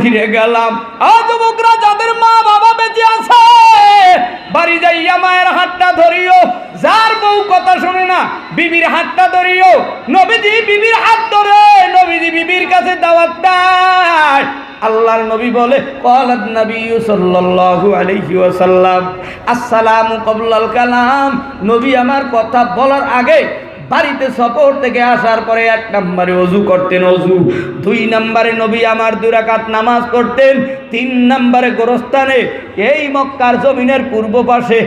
ফিরে গেলাম। যুবকরা যাদের মা বাবা বেঁচে আছে, বাড়ি যাইয়া মায়ের হাতটা ধরিও। যার বউ কথা শুনে না, বিবির হাতটা ধরিও। নবীজি বিবির হাত ধরে, নবীজি বিবির কাছে দাওয়াত দেয়। আল্লাহর নবী বলে কলাদ নবী সাল্লাল্লাহু আলাইহি ওয়াসাল্লাম, আসসালামু কবলাল কালাম। নবী আমার কথা বলার আগে বাড়িতে সফর থেকে আসার পরে এক নম্বরে অজু করতেন, অজু। দুই নম্বরে নবী আমার দুরাকাত নামাজ পড়তেন, তিন নম্বরে গোরস্থানে, এই মক্কার জমিনের পূর্ব পাশে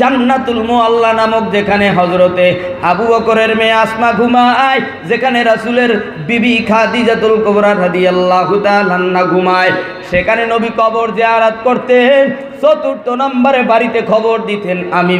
জান্নাতুল মুআল্লা নামক যেখানে হজরতে আবু বকরের মেয়ে আসমা ঘুমায়, যেখানে রাসূলের বিবি খাদিজাতুল কুবরা রাদিয়াল্লাহু তাআলা ঘুমায়, সেখানে নবী কবর জিয়ারত করতেন, চতুর্থ নম্বরে বাড়িতে খবর দিতেন, আমি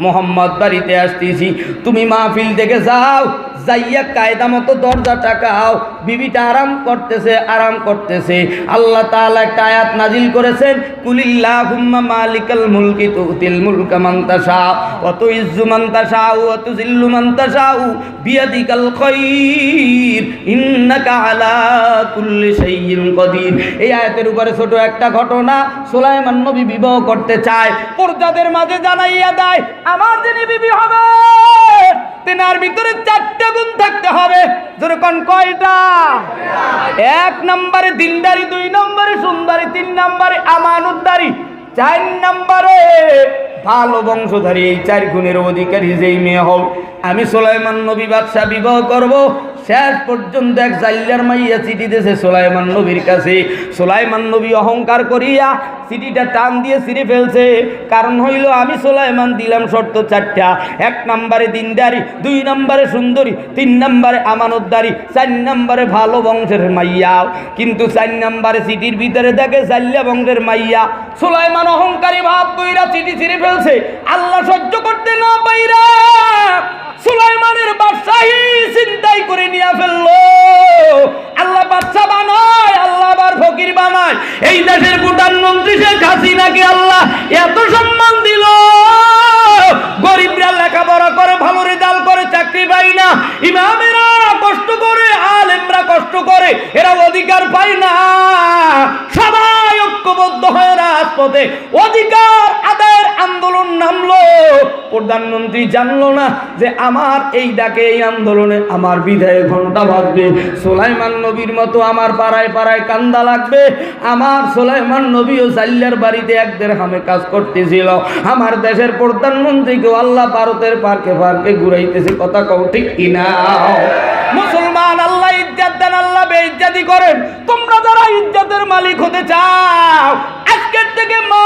মোহাম্মদ বাড়িতে আসতেছি। তুমি মাহফিল থেকে যাও। যাইয়া কায়দা মতো দরজা টাকাও বিবিটা আরাম করতেছে আরাম করতেছে। আল্লাহ তাআলা একটা আয়াত নাজিল করেছেন, কুলিল্লাহুম্মা মালিকাল মুলকি তুতিল মুলকা মান তাশা। ওয়া তুইজ্জু মান তাশা ওয়া তুযিল্লু মান তাশা। বিয়াদিকাল খায়র ইন্নাকা আলা কুল্লি শাইইন কদির এই আয়াতের উপরে ছোট একটা ঘটনা সুলাইমান নবী বিবাহ করতে চায়। প্রজাদের মাঝে জানাইয়া দেয়, আমার যিনি বিবি হবে তেনার ভিতরে চারটে গুণ থাকতে হবে। যেরকম কয়টা? এক নম্বরে দিনদারি, দুই নম্বরে সুন্দরী, তিন নম্বরে আমানুদ্দারি, চার নম্বরে ভালো বংশধারী। এই চার গুণের অধিকারী যেই মেয়ে হোক আমি সোলাইমান নবী বাদশাহ বিবাহ করব। শেষ পর্যন্ত এক জাল্লার মাইয়া চিঠি দিয়েছে সোলাইমান নবীর কাছে। সোলাইমান নবী অহংকার করিয়া চিঠিটা টান দিয়ে ছিঁড়ে ফেলছে। কারণ হইল, আমি সোলাইমান দিলাম শর্ত চারটা। এক নম্বরে দিনদারি, দুই নম্বরে সুন্দরী, তিন নম্বরে আমানতদারি, চার নম্বরে ভালো বংশের মাইয়া। কিন্তু চার নম্বরে চিঠির ভিতরে দেখে জাল্লা বংশের মাইয়া। সোলাইমান অহংকারী ভাব কইরা চিঠি ছিঁড়ে ফেলছে। আল্লাহ সহ্য করতে না পাইরা সুলাইমানের বাদশাহী চিন্তাই করে নিয়ে ফেলল। আল্লাহ বাচ্চা বানায়, আল্লাহ আবার ফকির বানায়। এই দেশের প্রধানমন্ত্রী শেখ হাসিনাকে আল্লাহ এত সম্মান দিল। গরিবরা লেখাপড়া করে, ভালো রেজাল্ট করে, চাকরি পায় না। ইমামেরা কষ্ট করে, আলেমরা কষ্ট করে এরা অধিকার পায় না। সবাই ঐক্যবদ্ধ হয়ে রাজপথে অধিকার আদায়ের আন্দোলন নামলো প্রধানমন্ত্রী জানলো না যে আমার এই ডাকে এই আন্দোলনে আমার বিদায় ঘণ্টা বাজবে। সোলাইমান নবীর মতো আমার পাড়ায় পাড়ায় কান্দা লাগবে। আমার সোলাইমান নবী ও জাল্লার বাড়িতে এক দেড় হামে কাজ করতেছিল। আমার দেশের প্রধানমন্ত্রীকেও আল্লাহ ভারতের পার্কে পার্কে ঘুরাইতেছে, কথা কও ঠিক কিনা? মুসলমান আল্লাহ ইজ্জাত দেন, আল্লাহ বেইজ্জাতি করেন। তোমরা যারা ইজ্জাতের মালিক হতে চাও, আজকের থেকে মা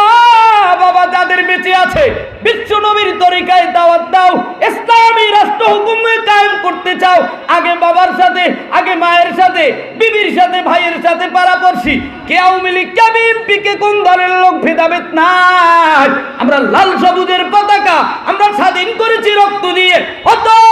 বাবা যাদের বেঁচে আছে, বিশ্ব নবীর তরিকায় দাওয়াত দাও, ইসলামী রাষ্ট্র হুকুমে কায়েম করতে চাও। আগে বাবার সাথে, আগে মায়ের সাথে, বিবির সাথে, ভাইয়ের সাথে পারাপড়শি কে আওয়ামী লীগ, কে বিএনপি কোন দলের লোক, ভেদাভেদ নাই। আমরা লাল সবুজের পতাকা, আমরা স্বাধীন করেছি রক্ত দিয়ে। আমরা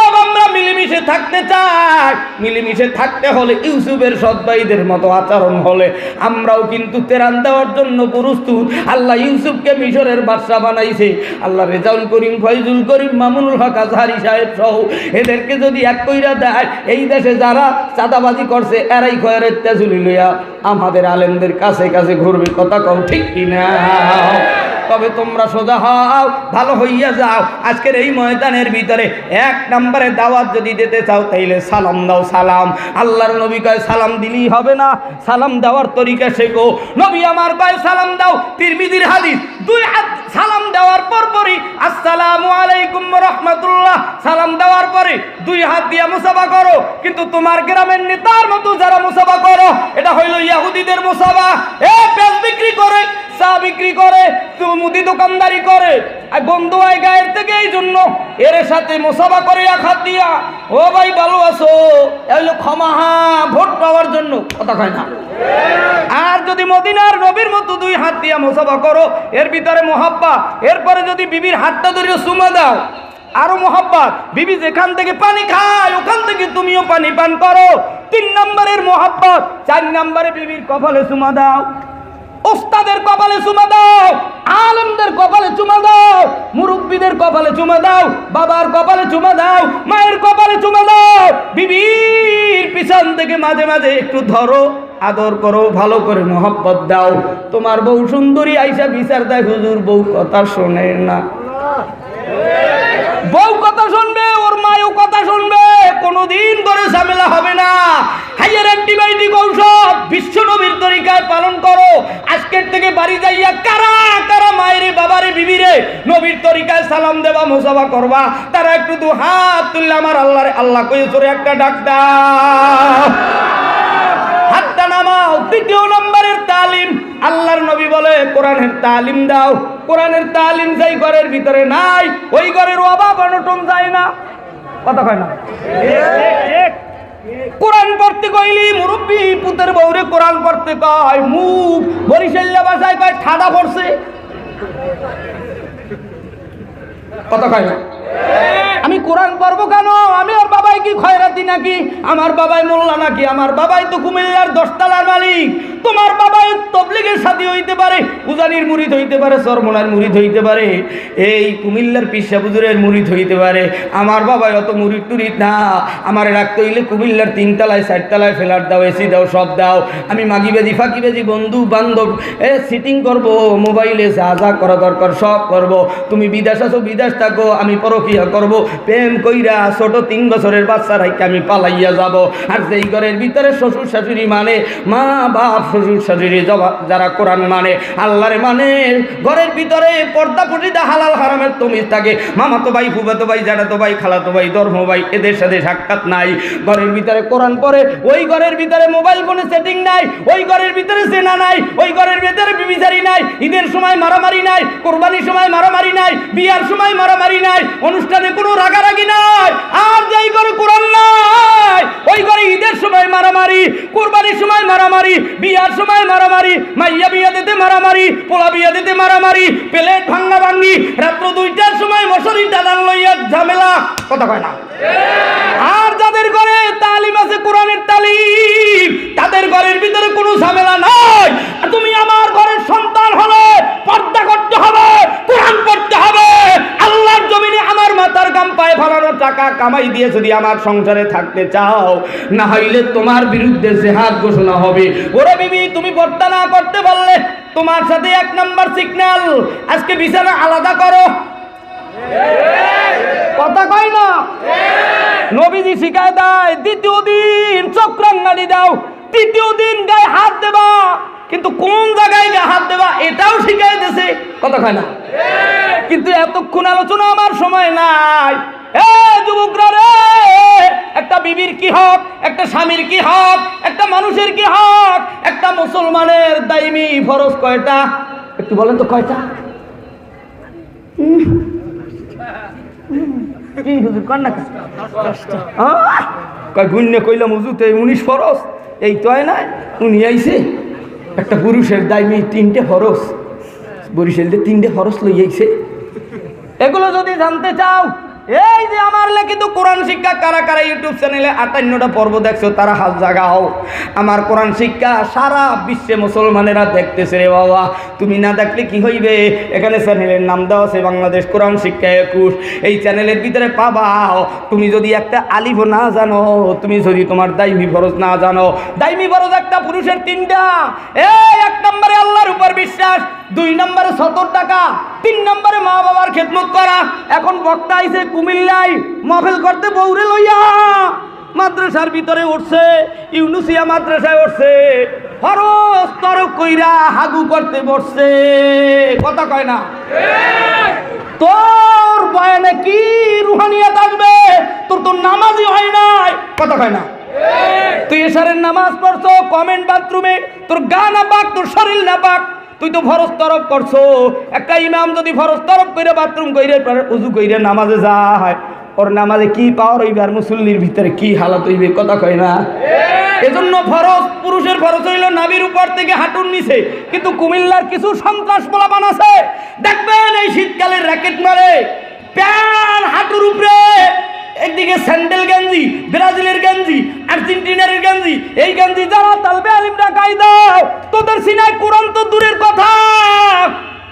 মিলেমিশে থাকতে চাই মিলেমিশে থাকতে হলে ইউসুফের সদ্ভাইদের মতো আচরণ হলে। আমরাও কিন্তু তেরান দেওয়ার জন্য প্রস্তুত। আল্লাহ ইউসুফকে মিশরের বাদশা বানাইছে। আল্লাহ রেজাউল করিম, ফয়জুল করিম, মামুনুল হক, আজহারি সাহেব সহ এদেরকে যদি এক কইরা দেয়, এই দেশে যারা চাঁদাবাজি করছে, এরাই খয়ের তেজুলি লইয়া আমাদের আলেমদের কাছে কাছে ঘুরবে। কথা কও ঠিক কিনা? তবে তোমরা সোজা হও, ভালো হইয়া যাও। আজকের এই ময়দানের ভিতরে এক নম্বরে দাওয়াত যদি দিতে চাও, তাইলে সালাম দাও, সালাম। আল্লাহর নবী কয়, সালাম দিলেই হবে না। সালাম দেওয়ার তরিকা শেখো। নবী আমার কয়, সালাম দাও। তিরমিদির হাদিস, দুই হাত সালাম দেওয়ার পর পরই আসসালামু আলাইকুম রহমতুল্লাহ। সালাম দেওয়ার পরে দুই হাত দিয়ে মুসাফা করো। কিন্তু তোমার গ্রামের নেতার মতো যারা মুসাফা করো, এটা হইল ইয়াহুদিদের মুসাফা। এ পেঁয়াজ বিক্রি করে চা বিক্রি করে মুদি দোকানদারি করে। আর বন্ধু আয় গায়ের থেকে এই জন্য এর সাথে মোসাফা করে খাত দিয়া। ও ভাই, ভালো আছো? এলো ক্ষমা হা ভোট পাওয়ার জন্য কথা কয় না। আর যদি মদিনার নবীর মতো দুই হাত দিয়া মোসাফা করো, এর ভিতরে মোহাব্বা, এরপরে যদি বিবির হাতটা ধরে সুমা দাও, আরও মোহাব্বত বিবি যেখান থেকে পানি খায়, ওখান থেকে তুমিও পানি পান করো। তিন নম্বরের মোহাব্বত চার নম্বরে বিবির কপালে সুমা দাও। ওস্তাদের কপালে চুমা দাও, আলমদের কপালে চুমা দাও, মুরব্বীদের কপালে চুমা দাও, বাবার কপালে চুমা দাও, মায়ের কপালে চুমা দাও। বিবির পিছন থেকে মাঝে মাঝে একটু ধরো, আদর করো, ভালো করে মহব্বত দাও। তোমার বউ সুন্দরী আইসা বিচার দেয়, হুজুর বউ কথা শোনে না। বউ কথা শুনবে, ওর মায়ও কথা শুনবে, কোনোদিন করে ঝামেলা হবে না। হাইয়ার অ্যান্টিবায়োটিক ঔষধ। বিশ্ব নবীর তরিকায় পালন করো। আজকের থেকে বাড়ি যাইয়া কারা কারা মায়েরে, বাবারে, বিবিরে নবীর তরিকায় সালাম দেবা, মোসাফা করবা, তারা একটু দু হাত তুললে আমার আল্লাহরে, আল্লাহ কয়ে সরে একটা ডাক দাও হাতটা নামাও। দ্বিতীয় নম্বরের তালিম। আল্লাহর নবী বলে, কোরআনের তালিম দাও। কোরআনের তালিম যাই ঘরের ভিতরে নাই, ওই ঘরের অভাব অনটন যায় না। কথা কয় না? কোরআন পড়তে কইলি মুরব্বী, পুতের বউরে কোরআন পড়তে কয়, মুখ বরিশাল্লা ভাষায় কয়, ঠাডা পড়ছে। কথা কয় না? আমি কোরআন পড়ব কেন? আমি আর বাবাই কি খয়রাতি নাকি? আমার বাবাই মোল্লা নাকি? আমার বাবাই তো কুমিল্লার দশতলার মালিক। তোমার বাবাই তবলিগের সাথী হইতে পারে, উজানির মুরিদ হইতে পারে, সরমনার মুরিদ হইতে পারে, এই কুমিল্লার পিসা বুজুরের হইতে পারে, আমার বাবাই অত মুরিদ টুরিদ না, আমার রাখতে হইলে কুমিল্লার তিনতলায়, চারতলায় ফেলার দাও, এসি দাও, সব দাও, আমি মাগিবাজি ফাঁকিবাজি বন্ধু, বান্ধব, এ সিটিং করব, মোবাইলে যা যা করা দরকার সব করব, তুমি বিদেশ আছো বিদেশ থাকো, আমি পরকিয়া করব, প্রেম কইরা ছোট তিন বছরের বাচ্চা রাইকে আমি পালাইয়া যাব, আর যেই ঘরের ভিতরে শ্বশুর শাশুড়ি মানে মা বাপ, শ্বশুর শাশুড়ি যারা কোরআন মানে আল্লাহরে মানে। ঘরের ভিতরে পর্দা পর্দিদা হালাল হারামের তমিজ থাকে। মামাতো ভাই ফুবাতো ভাই জাডাতো ভাই খালাতো ভাই, ধর্ম ভাই, এদের সাথে সাক্ষাৎ নাই। ঘরের ভিতরে কোরআন পড়ে, ওই ঘরের ভিতরে মোবাইল ফোনে সেটিং নাই, ওই ঘরের ভিতরে সেনা নাই, ওই ঘরের ভিতরে বিবিচারি নাই, ঈদের সময় মারামারি নাই, কোরবানির সময় মারামারি নাই, বিয়ার সময় মারামারি নাই, অনুষ্ঠানে কোনো রাগারাগি নাই, আর যেই ঘরে কোরআন নাই, ওই ঘরে ঈদের সময় মারামারি, কোরবানির সময় মারামারি, বিয়ার সময় মারামারি, মাইয়া বিয়া দিতে মারামারি দিতে মারামারি, প্লেট ভাঙ্গা ভাঙ্গি, রাত্র দুইটার সময় মশারি টানান লইয়া ঝামেলা। কথা কয় না? আর যাদের ঘরে তালিম আছে, কোরআনের তালিম, তাদের ঘরের ভিতরে কোনো ঝামেলা নাই। তুমি আমার ঘরের সন্তান হলে পর্দা করতে হবে, কোরআন হবে আল্লাহর জমিনে আমার মাথার গাম পায়ে ফেলানো টাকা কামাই দিয়ে যদি আমার সংসারে থাকতে চাও, না হইলে তোমার বিরুদ্ধে জেহাদ ঘোষণা হবে। ওরে বিবি, তুমি পর্দা না করতে পারলে তোমার সাথে এক নাম্বার সিগন্যাল আজকে বিছানা আলাদা করো। কথা কয় না? নবীজি শিখায় দেয়, দ্বিতীয় দিন চক্রাঙ্গানি দাও, তৃতীয় দিন গায়ে হাত দেবা, কিন্তু কোন জায়গায় গায়ে হাত দেবা এটাও শিখাই দিয়েছে কথা কয় না? কিন্তু এতক্ষণ আলোচনা আমার সময় নাই। এ যুবকরা রে একটা বিবির কি হক একটা স্বামীর কি হক একটা মানুষের কি হক একটা মুসলমানের দাইমি ফরজ কয়টা একটু বলেন তো কয়টা কি হুজুর কর না কা? আহ! কয় গুণ্য কইলাম হুজুতে উনিশ এই তো না উনি আইছে একটা পুরুষের দায়মি তিনটে ফরস বরিশালতে তিনটে ফরস লই আইছে এগুলো যদি জানতে চাও এই যে আমার লিখিত কোরআন শিক্ষা কারা কারা ইউটিউব চ্যানেলে আটান্নটা পর্ব দেখছ, তারা হাত জাগা জাগাও। আমার কোরআন শিক্ষা সারা বিশ্বে মুসলমানেরা দেখতেছে রে বাবা। তুমি না দেখলে কি হইবে? এখানে চ্যানেলের নাম দেওয়া আছে বাংলাদেশ কোরআন শিক্ষা একুশ। এই চ্যানেলের ভিতরে পাবাও তুমি যদি একটা আলিফ না জানো, তুমি যদি তোমার দাইমি ফরজ না জানো। দাইমি ফরজ একটা পুরুষের তিনটা। এই এক নম্বরে আল্লাহর উপর বিশ্বাস। দুই নম্বরে সত্তর টাকা, তিন নম্বরে মা বাবার খেদমত করা। এখন বক্তা আইছে কুমিল্লায় মফেল করতে বৌরে লইয়া। মাদ্রাসার ভিতরে উঠছে, ইউনুসিয়া মাদ্রাসায় উঠছে। ফরস কইরা হাগু করতে বসছে। কথা কয় না? তোর বয়ানে কি রুহানিয়াত আসবে? তোর তো নামাজই হয় নাই। কথা কয় না? তুই এসারের নামাজ পড়ছো কমেন্ট বাথরুমে তোর গা না পাক, তোর শরীর না পাক। তুই তো ফরজ তরফ করছ। একটা ইমাম যদি ফরজ তরফ করে বাথরুম কইরে উজু কইরে নামাজে যায়, ওর নামাজে কি পাওয়ার হইবে আর মুসল্লির ভিতরে কি হালাত হইবে কথা কয় না? এজন্য ফরজ পুরুষের ফরজ হইল নাবির উপর থেকে হাঁটুর নিচে। কিন্তু কুমিল্লার কিছু সন্ত্রাস পোলাপান আছে। দেখবেন এই শীতকালে র্যাকেট মারে প্যান হাঁটুর উপরে। একদিকে স্যান্ডেল গেঞ্জি, ব্রাজিলের গেঞ্জি, আর্জেন্টিনার গেঞ্জি, এই গেঞ্জি যারা তালবে আলিমরা গাই দাও তোদের সিনায় কোরআন তো দূরের কথা।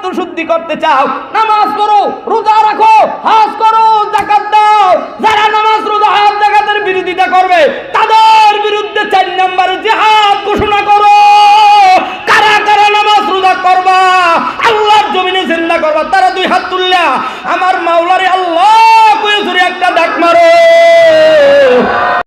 আত্মশুদ্ধি করতে চাও নামাজ পড়ো রোজা রাখো